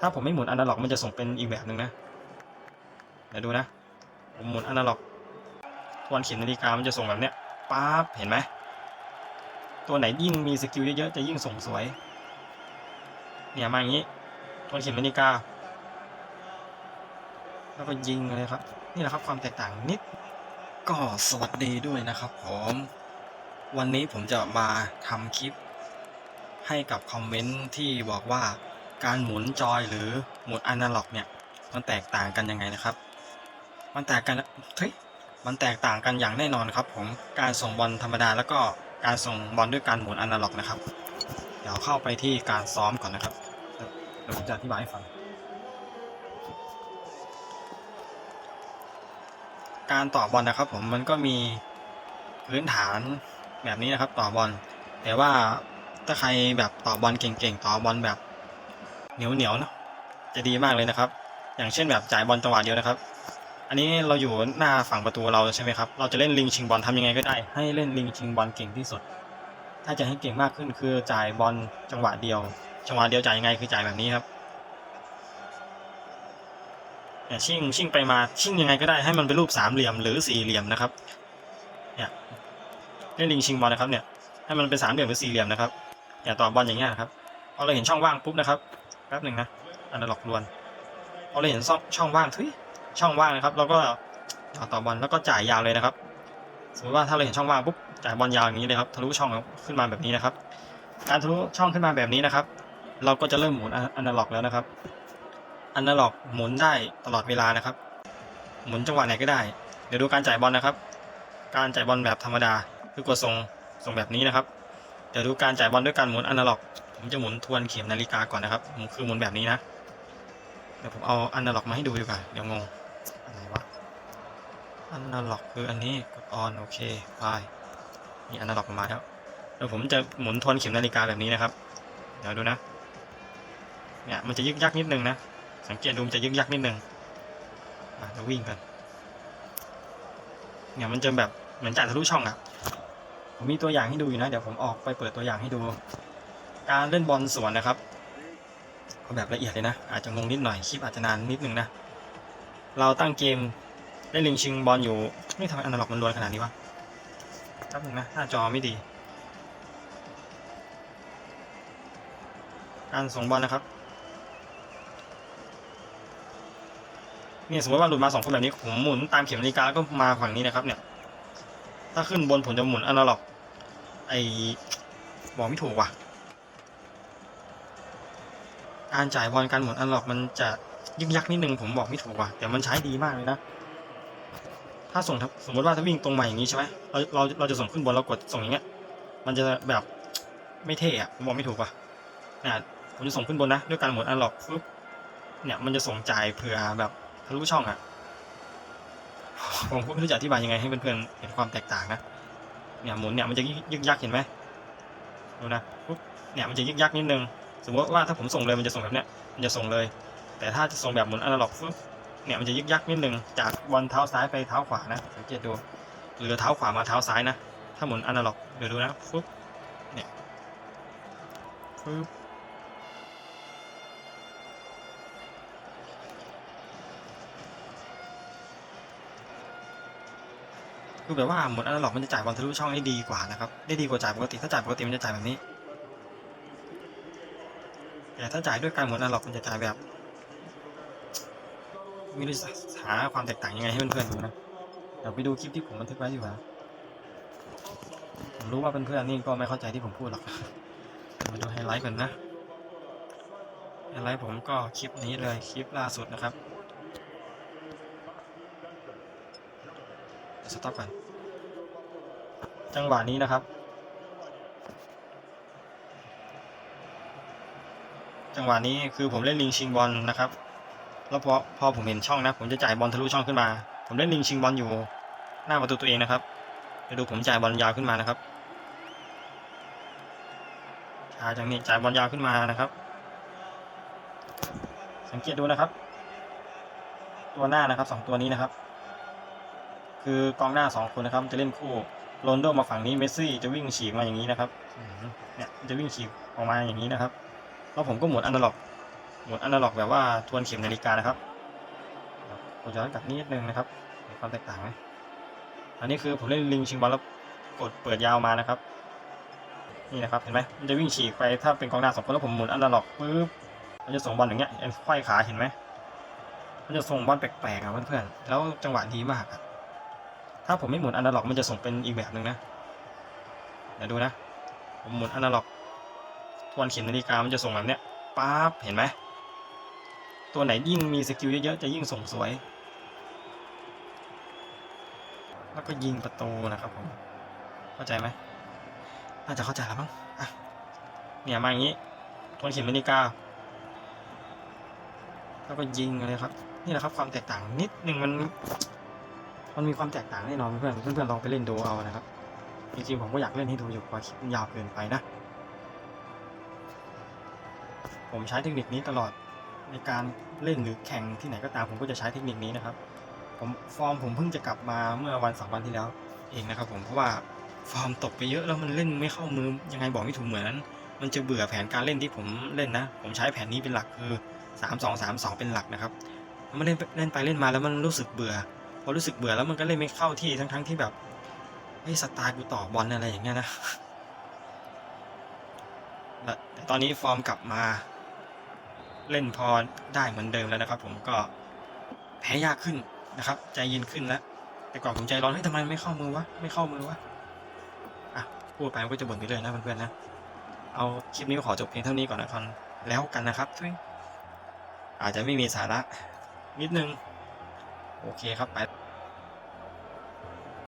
ถ้าผมไม่หมุนอนาล็อกมันจะส่งเป็นอีกแบบหนึ่งนะเดี๋ยวดูนะ ผมหมุนอนาล็อกทวนเข็มนาฬิกามันจะส่งแบบเนี้ยป๊าบเห็นไหมตัวไหนยิ่งมีสกิลเยอะๆจะยิ่งส่งสวย เนี่ยมาอย่างนี้ทวนเข็มนาฬิกา แล้วก็ยิงเลยครับ นี่แหละครับความแตกต่างนิด ก็สวัสดีด้วยนะครับผมวันนี้ผมจะมาทำคลิปให้กับคอมเมนต์ที่บอกว่า การหมุนจอยหรือหมุนอนาล็อกเนี่ยมันแตกต่างกันยังไงนะครับ มันแตกกันเฮ้ยมันแตกต่างกันอย่างแน่นอนครับผมการส่งบอลธรรมดาแล้วก็การส่งบอลด้วยการหมุนอนาล็อกนะครับ เดี๋ยวเข้าไปที่การซ้อมก่อนนะครับเดี๋ยวผมจะอธิบายให้ฟัง การต่อบอลนะครับผมมันก็มีพื้นฐานแบบนี้นะครับต่อบอล แต่ว่าถ้าใครแบบต่อบอลเก่งๆ ต่อบอลแบบ เหนียวๆเนาะจะดีมากเลยนะครับ อย่างเช่นแบบจ่ายบอลจังหวะเดียวนะครับ อันนี้เราอยู่หน้าฝั่งประตูเราใช่ไหมครับ เราจะเล่นลิงชิงบอลทำยังไงก็ได้ ให้เล่นลิงชิงบอลเก่งที่สุด ถ้าจะให้เก่งมากขึ้นคือจ่ายบอลจังหวะเดียว จังหวะเดียวจ่ายยังไงคือจ่ายแบบนี้ครับเนี่ยชิ่งชิ่งไปมาชิ่งยังไงก็ได้ให้มันเป็นรูปสามเหลี่ยมหรือสี่เหลี่ยมนะครับเนี่ยเล่นลิงชิงบอลนะครับเนี่ยให้มันเป็นสามเหลี่ยมหรือสี่เหลี่ยมนะครับอย่าต่อบอลอย่างเงี้ยครับพอเราเห็นช่องว่างปุ๊บนะครับ แป๊บหนึ่งนะอันนั้นหลอกลวนพอเราเห็นช่องว่างทุยช่องว่างนะครับเราก็ต่อต่อบอลแล้วก็จ่ายยาวเลยนะครับ สมมติว่าถ้าเราเห็นช่องว่างปุ๊บจ่ายบอลยาวอย่างนี้เลยครับทะลุช่องขึ้นมาแบบนี้นะครับ การทะลุช่องขึ้นมาแบบนี้นะครับ เราก็จะเริ่มหมุนอันาล็อกแล้วนะครับอันาล็อกหมุนได้ตลอดเวลานะครับ หมุนจังหวะไหนก็ได้ เดี๋ยวดูการจ่ายบอลนะครับ การจ่ายบอลแบบธรรมดาคือกดส่งส่งแบบนี้นะครับเดี๋ยวดูการจ่ายบอลด้วยการหมุนอนาล็อก ผมจะหมุนทวนเข็มนาฬิกาก่อนนะครับคือหมุนแบบนี้นะ เดี๋ยวผมเอาอนาล็อกมาให้ดูดีกว่า เดี๋ยวงง อะไรวะอนาล็อกคืออันนี้ กดออนโอเคไปนี่อนาล็อกมาแล้ว เดี๋ยวผมจะหมุนทวนเข็มนาฬิกาแบบนี้นะครับ เดี๋ยวดูนะ เนี่ยมันจะยึกยักนิดนึงนะ สังเกตดูมันจะยึกยักนิดนึงอะเราวิ่งกัน เนี่ยมันจะแบบเหมือนจ่ายทะลุช่องอะผมมีตัวอย่างให้ดูอยู่นะ เดี๋ยวผมออกไปเปิดตัวอย่างให้ดู การเล่นบอลสวนนะครับเอาแบบละเอียดเลยนะ อาจจะงงนิดหน่อยคลิปอาจจะนานนิดนึงนะ เราตั้งเกมเล่นลิงชิงบอลอยู่ไม่ทำไมอนาล็อกมันรวนขนาดนี้วะแป๊บนึงนะหน้าจอไม่ดี การส่งบอลนะครับเนี่ยสมมติว่าหลุดมาสองคนแบบนี้ผมหมุนตามเข็มนาฬิกาแล้วก็มาฝั่งนี้นะครับ เนี่ย ถ้าขึ้นบนผมจะหมุนอนาล็อกไอบอกไม่ถูกว่ะ การจ่ายบอลการหมุนอันาล็อกมันจะยึกยักนิดนึงผมบอกไม่ถูกว่ะแต่มันใช้ดีมากเลยนะ ถ้าส่งสมมติว่าถ้าวิ่งตรงมาอย่างนี้ใช่ไหมเราเราเราจะส่งขึ้นบนเรากดส่งอย่างเงี้ย มันจะแบบไม่เท่อะผมบอกไม่ถูกว่ะเนี่ยผมจะส่งขึ้นบนนะด้วยการหมุนอันาล็อกปุ๊บเนี่ยมันจะส่งจ่ายเผื่อแบบทะลุช่องอะผมก็ไม่รู้จะอธิบายยังไงให้เพื่อนๆเห็นความแตกต่างนะเนี่ยหมุนเนี่ยมันจะยึกยักเห็นไหมดูนะปุ๊บเนี่ยมันจะยึกยักนิดนึง สมมติว่าถ้าผมส่งเลยมันจะส่งแบบเนี้ยมันจะส่งเลย แต่ถ้าจะส่งแบบหมุนอนาล็อกปุ๊บเนี่ยมันจะยึกยักนิดนึงจากบอลเท้าซ้ายไปเท้าขวานะสังเกตดูหรือเท้าขวามาเท้าซ้ายนะ ถ้าหมุนอนาล็อกเดี๋ยวดูนะปุ๊บเนี่ยปุ๊บคือแบบว่าหมุนอนาล็อกมันจะจ่ายบอลทะลุช่องได้ดีกว่านะครับได้ดีกว่าจ่ายปกติถ้าจ่ายปกติมันจะจ่ายแบบนี้ แต่ถ้าจ่ายด้วยการหมุนอนาล็อกมันจะจ่ายแบบไม่รู้หาความแตกต่างยังไงให้เพื่อนๆดูนะเดี๋ยวไปดูคลิปที่ผมบันทึกไว้อยู่นะผมรู้ว่าเพื่อนๆนี่ก็ไม่เข้าใจที่ผมพูดหรอกมาดูไฮไลท์ก่อนนะไฮไลท์ผมก็คลิปนี้เลยคลิปล่าสุดนะครับสต็อปก่อนจังหวะนี้นะครับ จังหวะนี้คือผมเล่นลิงชิงบอลนะครับ แล้วพอพอผมเห็นช่องนะ ผมจะจ่ายบอลทะลุช่องขึ้นมา ผมเล่นลิงชิงบอลอยู่ หน้าประตูตัวเองนะครับเดี๋ยวดูผมจ่ายบอลยาวขึ้นมานะครับจ่าจากนี้จ่ายบอลยาวขึ้นมานะครับ สังเกตดูนะครับ ตัวหน้านะครับสองตัวนี้นะครับ คือกองหน้าสองคนนะครับ จะเล่นคู่โรนโดมาฝั่งนี้เมสซี่จะวิ่งฉีกมาอย่างนี้นะครับเนี่ยจะวิ่งฉีกออกมาอย่างนี้นะครับ แล้วผมก็หมุนอันดับหมุนอนาล็อกแบบว่าทวนเข็มนาฬิกานะครับผมย้อนกลับนิดนึงนะครับเห็นความแตกต่างไหมอันนี้คือผมเล่นลิงชิงบอลแล้วกดเปิดยาวมานะครับ นี่นะครับเห็นไหมมันจะวิ่งฉีกไปถ้าเป็นกองหน้าสองคนแล้วผมหมุนอันดาล็อกปุ๊บมันจะส่งบอลอย่างเงี้ยเอ็นไขว้ขาเห็นไหมมันจะส่งบอลแปลกๆอะเพื่อนๆแล้วจังหวะดีมากอะถ้าผมไม่หมุนอันดาล็อกมันจะส่งเป็นอีกแบบหนึ่งนะเดี๋ยวดูนะผมหมุนอันดาล็อก ทวนเข็มนาฬิกามันจะส่งแบบเนี้ยปั๊บเห็นไหมตัวไหนยิ่งมีสกิลเยอะๆจะยิ่งส่งสวย แล้วก็ยิงประตูนะครับผมเข้าใจไหมน่าจะเข้าใจแล้วมั้งอะเนี่ยมาอย่างนี้ทวนเข็มนาฬิกาแล้วก็ยิงเลยครับ นี่แหละครับความแตกต่างนิดหนึ่งมัน มันมีความแตกต่างแน่นอนเพื่อนเพื่อนๆลองไปเล่นดูเอานะครับจริงๆผมก็อยากเล่นให้ดูอยู่กว่าคลิปยาวเกินไปนะ ผมใช้เทคนิคนี้ตลอดในการเล่นหรือแข่งที่ไหนก็ตามผมก็จะใช้เทคนิคนี้นะครับ ผมฟอร์มผมเพิ่งจะกลับมาเมื่อวันสองวันที่แล้วเองนะครับ ผมเพราะว่าฟอร์มตกไปเยอะแล้วมันเล่นไม่เข้ามือยังไงบอกไม่ถูกเหมือนนั้น มันจะเบื่อแผนการเล่นที่ผมเล่นนะ ผมใช้แผนนี้เป็นหลักคือสามสองสามสองเป็นหลักนะครับมันเล่นเล่นไปเล่นมาแล้วมันรู้สึกเบื่อพอรู้สึกเบื่อแล้วมันก็เล่นไม่เข้าที่ทั้งทั้งๆที่แบบไอ้สไตล์กูต่อบอลอะไรอย่างเงี้ยนะและแต่ตอนนี้ฟอร์มกลับมา เล่นพอได้เหมือนเดิมแล้วนะครับ ผมก็แพ้ยากขึ้นนะครับ ใจเย็นขึ้นแล้วแต่ก่อนผมใจร้อนเฮ้ยทำไมไม่เข้ามือวะไม่เข้ามือวะอะพูดไปก็จะบ่นไปเลยนะเพื่อนๆนะเอาคลิปนี้ขอจบเพียงเท่านี้ก่อนนะครับแล้วกันนะครับทุยอาจจะไม่มีสาระนิดนึง โอเคครับไป